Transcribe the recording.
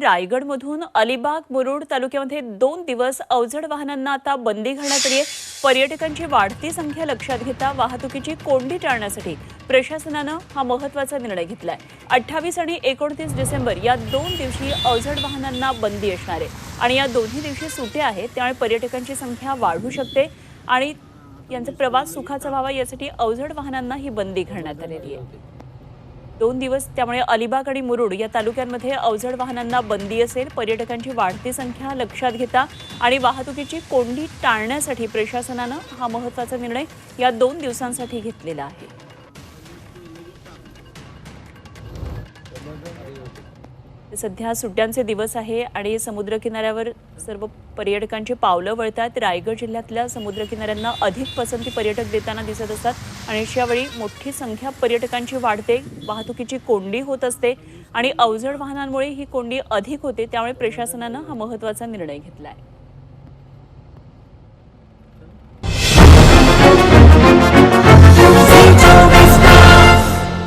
रायगडमधून अलिबाग मुरुड तालुक्यामध्ये दोन दिवस अवजड वाहनांना आता बंदी घालण्यात आली आहे. पर्यटकांची वाढती संख्या लक्षात घेता वाहतुकीची कोंडी टाळण्यासाठी प्रशासनानं हा महत्त्वाचा निर्णय घेतलाय. अठ्ठावीस आणि एकोणतीस डिसेंबर या दोन दिवशी अवजड वाहनांना बंदी असणार आहे. आणि या दोन्ही दिवशी सुट्या आहेत त्यामुळे पर्यटकांची संख्या वाढू शकते आणि यांचा प्रवास सुखाचा व्हावा यासाठी अवजड वाहनांना ही बंदी घालण्यात आलेली आहे. दोन दिवस त्यामुळे अलिबाग आणि मुरुड या तालुक्यांमध्ये अवजड वाहनांना बंदी असेल. पर्यटकांची वाढती संख्या लक्षात घेता आणि वाहतुकीची कोंडी टाळण्यासाठी प्रशासनानं हा महत्त्वाचा निर्णय या दोन दिवसांसाठी घेतलेला आहे. सध्या सुट्ट्यांचे दिवस आहे आणि समुद्रकिनाऱ्यावर सर्व पर्यटकांची पावलं वळतात. रायगड जिल्ह्यातल्या समुद्रकिनाऱ्यांना अधिक पसंती पर्यटक देताना दिसत असतात आणि अशावेळी मोठी संख्या पर्यटकांची वाढते. वाहतुकीची कोंडी होत असते आणि अवजड वाहनांमुळे ही कोंडी अधिक होते त्यामुळे प्रशासनानं हा महत्त्वाचा निर्णय घेतला आहे